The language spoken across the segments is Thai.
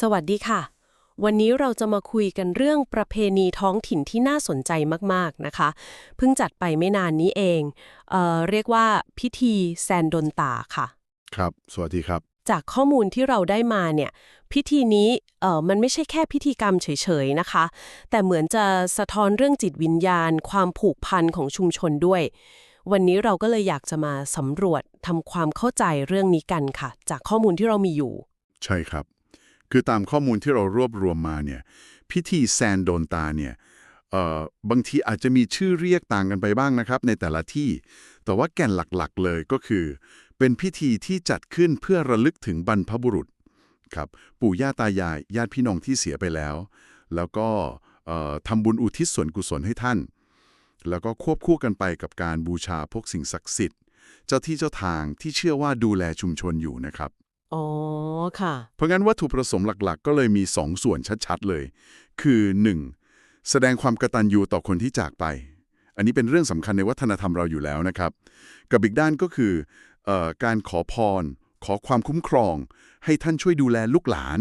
สวัสดีค่ะ วันนี้เราจะมาคุยกันเรื่องประเพณีท้องถิ่นที่น่าสนใจมากๆนะคะ เพิ่งจัดไปไม่นานนี้เองเอ่อเรียกว่าพิธีแซนดนตาค่ะ ครับ สวัสดีครับ จากข้อมูลที่เราได้มาเนี่ย พิธีนี้เอ่อมันไม่ใช่แค่พิธีกรรมเฉยๆนะคะ แต่เหมือนจะสะท้อนเรื่องจิตวิญญาณ ความผูกพันของชุมชนด้วย วันนี้เราก็เลยอยากจะมาสำรวจทำความเข้าใจเรื่องนี้กันค่ะ จากข้อมูลที่เรามีอยู่ ใช่ครับ คือตามข้อมูลที่เรารวบรวมมาเนี่ยพิธีแซนโดนตาเนี่ยเอ่อบางทีอาจจะมีชื่อเรียกต่างกันไปบ้างนะครับ ในแต่ละที่ แต่ว่าแก่นหลักๆเลยก็คือ เป็นพิธีที่จัดขึ้นเพื่อระลึกถึงบรรพบุรุษครับปู่ย่าตายายญาติพี่น้องที่เสียไปแล้ว แล้วก็เอ่อทำบุญอุทิศส่วนกุศลให้ท่าน แล้วก็ควบคู่กันไปกับการบูชาพวกสิ่งศักดิ์สิทธิ์ เจ้าที่เจ้าทางที่เชื่อว่าดูแลชุมชนอยู่นะครับ อ๋อ ค่ะ เพราะงั้นวัตถุประสงค์หลักๆ ก็เลยมี 2 ส่วนชัดๆเลย คือ 1. แสดงความกตัญญูต่อคนที่จากไป อันนี้เป็นเรื่องสำคัญในวัฒนธรรมเราอยู่แล้วนะครับ กับอีกด้านก็คือออการขอพร ขอความคุ้มครอง ให้ท่านช่วยดูแลลูกหลาน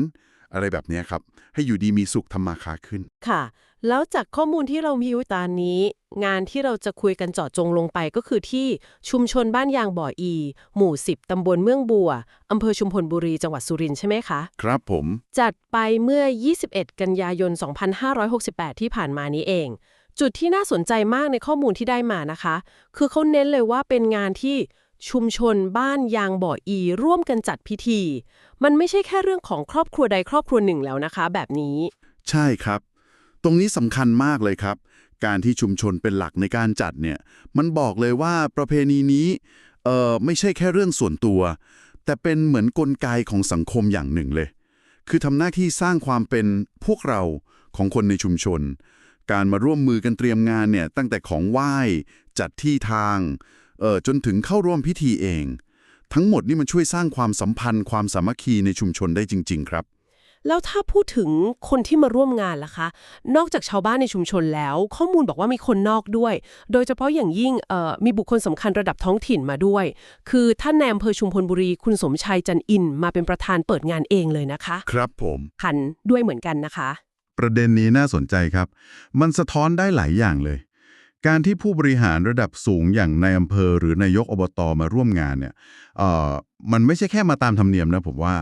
อะไรแบบเนี้ยครับ ให้อยู่ดีมีสุขทำมาค้าขึ้น ค่ะ แล้วจากข้อมูลที่เรามีอยู่ตอนนี้ งานที่เราจะคุยกันเจาะจงลงไปก็คือที่ชุมชนบ้านยางบ่ออี หมู่ 10 ตำบลเมืองบัวอำเภอชุมพลบุรีจังหวัดสุรินทร์ใช่ไหมคะ ครับผม จัดไปเมื่อ 21 กันยายน 2568 ที่ผ่านมานี้เอง จุดที่น่าสนใจมากในข้อมูลที่ได้มานะคะ คือเขาเน้นเลยว่าเป็นงานที่ ชุมชนบ้านยางบ่ออี ร่วมกันจัดพิธี มันไม่ใช่แค่เรื่องของครอบครัวใดครอบครัวหนึ่งแล้วนะคะ แบบนี้ ใช่ครับ ตรงนี้สำคัญมากเลยครับ การที่ชุมชนเป็นหลักในการจัดเนี่ย มันบอกเลยว่าประเพณีนี้เอ่อไม่ใช่แค่เรื่องส่วนตัว แต่เป็นเหมือนกลไกของสังคมอย่างหนึ่งเลย คือทำหน้าที่สร้างความเป็นพวกเราของคนในชุมชน การมาร่วมมือกันเตรียมงานเนี่ยตั้งแต่ของไหว้จัดที่ทาง เอ่อจนถึงเข้าร่วมพิธีเอง ทั้งหมดนี่มันช่วยสร้างความสัมพันธ์ ความสามัคคีในชุมชนได้จริง ๆ ครับ แล้วถ้าพูดถึงคนที่มาร่วมงานล่ะคะ นอกจากชาวบ้านในชุมชนแล้ว ข้อมูลบอกว่ามีคนนอกด้วย โดยเฉพาะอย่างยิ่งเอ่อมีบุคคลสำคัญระดับท้องถิ่นมาด้วย คือท่านนายอำเภอชุมพลบุรีคุณสมชัยจันอินมาเป็นประธานเปิดงานเองเลยนะคะ ครับผมคันด้วยเหมือนกันนะคะ ประเด็นนี้น่าสนใจครับ มันสะท้อนได้หลายอย่างเลย การที่ผู้บริหารระดับสูงอย่างนายอำเภอ หรือนายกอบตมาร่วมงานเนี่ยเอ่อมันไม่ใช่แค่มาตามธรรมเนียมนะผมว่า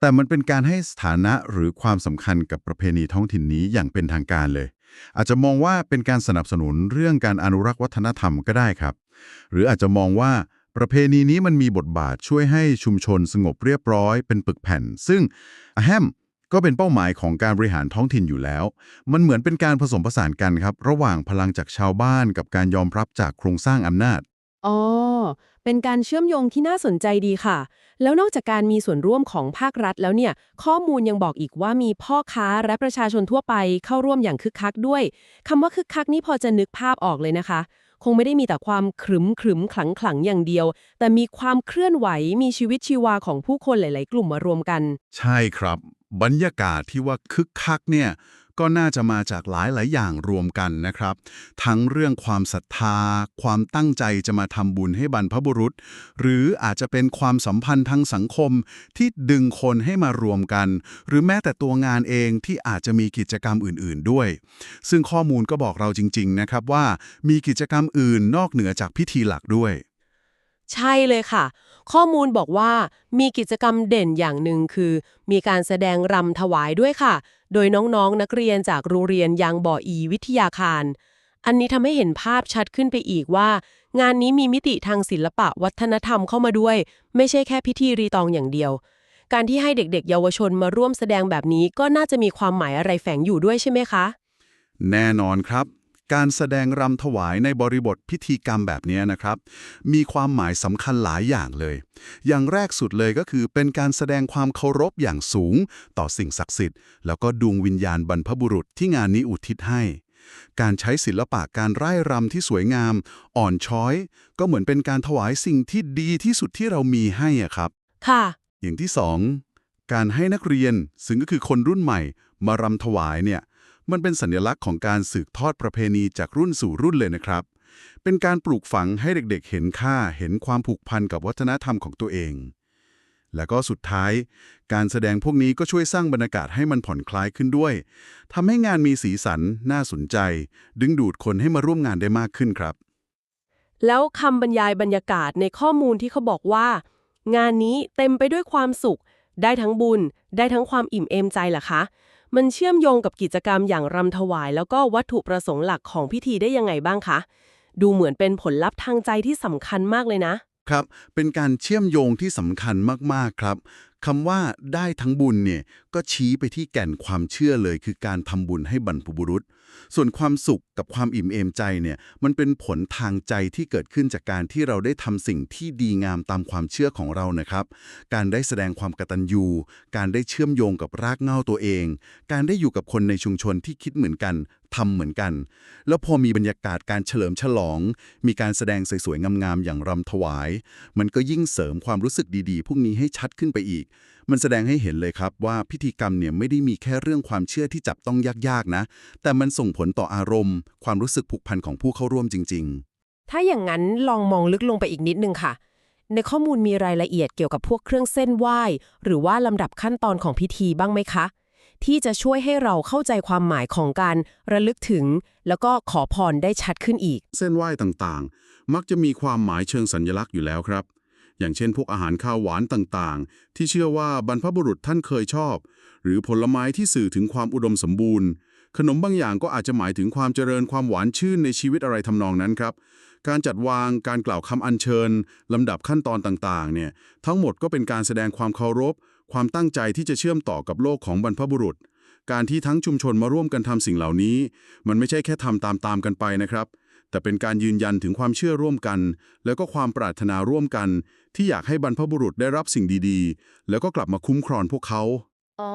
แต่มันเป็นการให้สถานะหรือความสำคัญกับประเพณีท้องถิ่นนี้อย่างเป็นทางการเลย อาจจะมองว่าเป็นการสนับสนุนเรื่องการอนุรักษ์วัฒนธรรมก็ได้ครับ หรืออาจจะมองว่าประเพณีนี้มันมีบทบาทช่วยให้ชุมชนสงบเรียบร้อยเป็นปึกแผ่น ซึ่งแฮม ก็เป็นเป้าหมายของการบริหารท้องถิ่นอยู่แล้ว มันเหมือนเป็นการผสมผสานกันครับ ระหว่างพลังจากชาวบ้านกับการยอมรับจากโครงสร้างอำนาจ อ๋อ เป็นการเชื่อมโยงที่น่าสนใจดีค่ะ แล้วนอกจากการมีส่วนร่วมของภาครัฐแล้วเนี่ย ข้อมูลยังบอกอีกว่ามีพ่อค้าและประชาชนทั่วไปเข้าร่วมอย่างคึกคักด้วยคำว่าคึกคักนี่พอจะนึกภาพออกเลยนะคะ คงไม่ได้มีแต่ความขรึมขรึมขลังขลังอย่างเดียว แต่มีความเคลื่อนไหวมีชีวิตชีวาของผู้คนหลาย ๆ กลุ่มมารวมกัน ใช่ครับ บรรยากาศที่ว่าคึกคักเนี่ยก็น่าจะมาจากหลายหลายอย่างรวมกันนะครับ ทั้งเรื่องความศรัทธา ความตั้งใจจะมาทำบุญให้บรรพบุรุษ หรืออาจจะเป็นความสัมพันธ์ทางสังคมที่ดึงคนให้มารวมกัน หรือแม้แต่ตัวงานเองที่อาจจะมีกิจกรรมอื่น ๆด้วย ซึ่งข้อมูลก็บอกเราจริง ๆ นะครับว่ามีกิจกรรมอื่นนอกเหนือจากพิธีหลักด้วย ใช่เลยค่ะ ข้อมูลบอกว่ามีกิจกรรมเด่นอย่างหนึ่งคือ มีการแสดงรำถวายด้วยค่ะ โดยน้องๆนักเรียนจากโรงเรียนยางบ่ออีวิทยาคาร อันนี้ทำให้เห็นภาพชัดขึ้นไปอีกว่า งานนี้มีมิติทางศิลปะวัฒนธรรมเข้ามาด้วย ไม่ใช่แค่พิธีรีตองอย่างเดียว การที่ให้เด็กๆ เยาวชนมาร่วมแสดงแบบนี้ก็น่าจะมีความหมายอะไรแฝงอยู่ด้วยใช่ไหมคะ แน่นอนครับ การแสดงรำถวายในบริบทพิธีกรรมแบบนี้นะครับ มีความหมายสำคัญหลายอย่างเลย อย่างแรกสุดเลยก็คือเป็นการแสดงความเคารพอย่างสูง ต่อสิ่งศักดิ์สิทธิ์ แล้วก็ดวงวิญญาณบรรพบุรุษที่งานนี้อุทิศให้ การใช้ศิลปะการไร่รำที่สวยงาม อ่อนช้อย ก็เหมือนเป็นการถวายสิ่งที่ดีที่สุดที่เรามีให้อะครับ ค่ะ อย่างที่สองการให้นักเรียนซึ่งก็คือคนรุ่นใหม่ มารำถวายเนี่ย มันเป็นสัญลักษณ์ของการสืบทอดประเพณีจากรุ่นสู่รุ่นเลยนะครับ เป็นการปลูกฝังให้เด็กๆ เห็นค่าเห็นความผูกพันกับวัฒนธรรมของตัวเอง แล้วก็สุดท้าย การแสดงพวกนี้ก็ช่วยสร้างบรรยากาศให้มันผ่อนคลายขึ้นด้วยทำให้งานมีสีสัน น่าสนใจ ดึงดูดคนให้มาร่วมงานได้มากขึ้นครับ แล้วคำบรรยายบรรยากาศในข้อมูลที่เขาบอกว่า งานนี้เต็มไปด้วยความสุข ได้ทั้งบุญ ได้ทั้งความอิ่มเอมใจเหรอคะ มันเชื่อมโยงกับกิจกรรมอย่างรำถวาย แล้วก็วัตถุประสงค์หลักของพิธีได้ยังไงบ้างคะ ดูเหมือนเป็นผลลัพธ์ทางใจที่สำคัญมากเลยนะ ครับ เป็นการเชื่อมโยงที่สำคัญมาก ๆ ครับคำว่าได้ทั้งบุญเนี่ยก็ชี้ไปที่แก่นความเชื่อเลย คือการทำบุญให้บรรพบุรุษ ส่วนความสุขกับความอิ่มเอมใจเนี่ยมันเป็นผลทางใจที่เกิดขึ้นจากการที่เราได้ทำสิ่งที่ดีงามตามความเชื่อของเรานะครับ การได้แสดงความกตัญญู การได้เชื่อมโยงกับรากเหง้าตัวเอง การได้อยู่กับคนในชุมชนที่คิดเหมือนกันทำเหมือนกัน แล้วพอมีบรรยากาศการเฉลิมฉลอง มีการแสดงสวยๆงามๆอย่างรำถวาย มันก็ยิ่งเสริมความรู้สึกดีๆ พวกนี้ให้ชัดขึ้นไปอีกมันแสดงให้เห็นเลยครับว่าพิธีกรรมเนี่ยไม่ได้มีแค่เรื่องความเชื่อที่จับต้องยากๆนะ แต่มันส่งผลต่ออารมณ์ ความรู้สึกผูกพันของผู้เข้าร่วมจริง ๆ ถ้าอย่างนั้นลองมองลึกลงไปอีกนิดนึงค่ะ ในข้อมูลมีรายละเอียดเกี่ยวกับพวกเครื่องเส้นไหว้ หรือว่าลำดับขั้นตอนของพิธีบ้างไหมคะ ที่จะช่วยให้เราเข้าใจความหมายของการระลึกถึง แล้วก็ขอพรได้ชัดขึ้นอีก เส้นไหว้ต่างๆ มักจะมีความหมายเชิงสัญลักษณ์อยู่แล้วครับ อย่างเช่นพวกอาหารข้าวหวานต่างๆ ที่เชื่อว่าบรรพบุรุษท่านเคยชอบ หรือผลไม้ที่สื่อถึงความอุดมสมบูรณ์ ขนมบางอย่างก็อาจจะหมายถึงความเจริญความหวานชื่นในชีวิตอะไรทำนองนั้นครับ การจัดวางการกล่าวคำอัญเชิญลำดับขั้นตอนต่างๆเนี่ยทั้งหมดก็เป็นการแสดงความเคารพ ความตั้งใจที่จะเชื่อมต่อกับโลกของบรรพบุรุษ การที่ทั้งชุมชนมาร่วมกันทำสิ่งเหล่านี้ มันไม่ใช่แค่ทำตามๆกันไปนะครับ แต่เป็นการยืนยันถึงความเชื่อร่วมกัน แล้วก็ความปรารถนาร่วมกัน ที่อยากให้บรรพบุรุษได้รับสิ่งดีๆ แล้วก็กลับมาคุ้มครองพวกเขา อ๋อ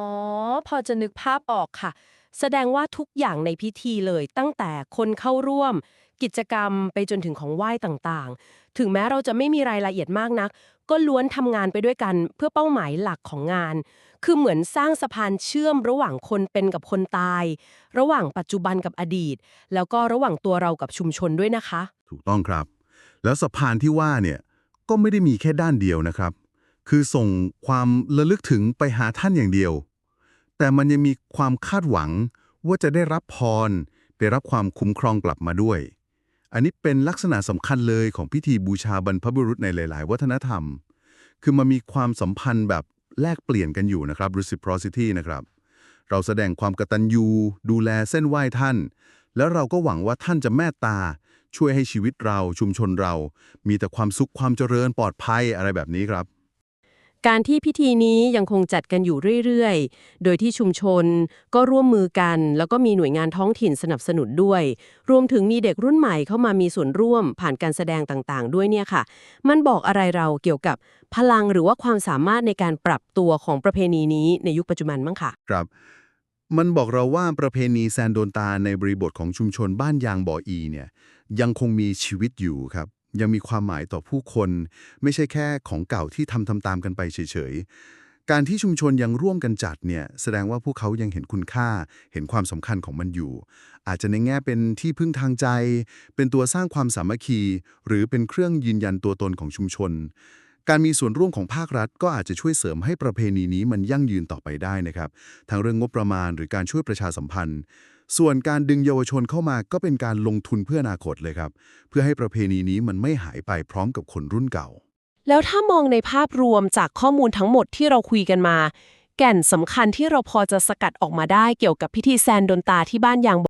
พอจะนึกภาพออกค่ะ แสดงว่าทุกอย่างในพิธีเลยตั้งแต่คนเข้าร่วม กิจกรรมไปจนถึงของไหว้ต่างๆ ถึงแม้เราจะไม่มีรายละเอียดมากนัก ก็ล้วนทำงานไปด้วยกันเพื่อเป้าหมายหลักของงาน คือเหมือนสร้างสะพานเชื่อมระหว่างคนเป็นกับคนตาย ระหว่างปัจจุบันกับอดีต แล้วก็ระหว่างตัวเรากับชุมชนด้วยนะคะ ถูกต้องครับ แล้วสะพานที่ว่าเนี่ยก็ไม่ได้มีแค่ด้านเดียวนะครับ คือส่งความระลึกถึงไปหาท่านอย่างเดียว แต่มันยังมีความคาดหวังว่าจะได้รับพร ได้รับความคุ้มครองกลับมาด้วย อันนี้เป็นลักษณะสำคัญเลยของพิธีบูชาบรรพบุรุษในหลาย ๆ วัฒนธรรม คือมันมีความสัมพันธ์แบบแลกเปลี่ยนกันอยู่นะครับ reciprocity นะครับ เราแสดงความกตัญญูดูแลเส้นไหว้ท่าน แล้วเราก็หวังว่าท่านจะเมตตา ช่วยให้ชีวิตเราชุมชนเรา มีแต่ความสุขความเจริญปลอดภัยอะไรแบบนี้ครับ การที่พิธีนี้ยังคงจัดกันอยู่เรื่อยๆ โดยที่ชุมชนก็ร่วมมือกัน แล้วก็มีหน่วยงานท้องถิ่นสนับสนุนด้วย รวมถึงมีเด็กรุ่นใหม่เข้ามามีส่วนร่วมผ่านการแสดงต่างๆ ด้วยเนี่ยค่ะ มันบอกอะไรเราเกี่ยวกับพลังหรือว่าความสามารถในการปรับตัวของประเพณีนี้ในยุคปัจจุบันมั้งค่ะ ครับ มันบอกเราว่าประเพณีแซนโดนตาในบริบทของชุมชนบ้านยางบ่ออีเนี่ยยังคงมีชีวิตอยู่ครับ ยังมีความหมายต่อผู้คน ไม่ใช่แค่ของเก่าที่ทำทำตามกันไปเฉยๆ การที่ชุมชนยังร่วมกันจัดเนี่ยแสดงว่าพวกเขายังเห็นคุณค่า เห็นความสำคัญของมันอยู่ อาจจะในแง่เป็นที่พึ่งทางใจ เป็นตัวสร้างความสามัคคี หรือเป็นเครื่องยืนยันตัวตนของชุมชน การมีส่วนร่วมของภาครัฐ ก็อาจจะช่วยเสริมให้ประเพณีนี้มันยั่งยืนต่อไปได้นะครับทั้งเรื่องงบประมาณหรือการช่วยประชาสัมพันธ์ ส่วนการดึงเยาวชนเข้ามาก็เป็นการลงทุนเพื่ออนาคตเลยครับ เพื่อให้ประเพณีนี้มันไม่หายไปพร้อมกับคนรุ่นเก่า แล้วถ้ามองในภาพรวมจากข้อมูลทั้งหมดที่เราคุยกันมา แก่นสำคัญที่เราพอจะสกัดออกมาได้เกี่ยวกับพิธีแซนดนตาที่บ้านยาง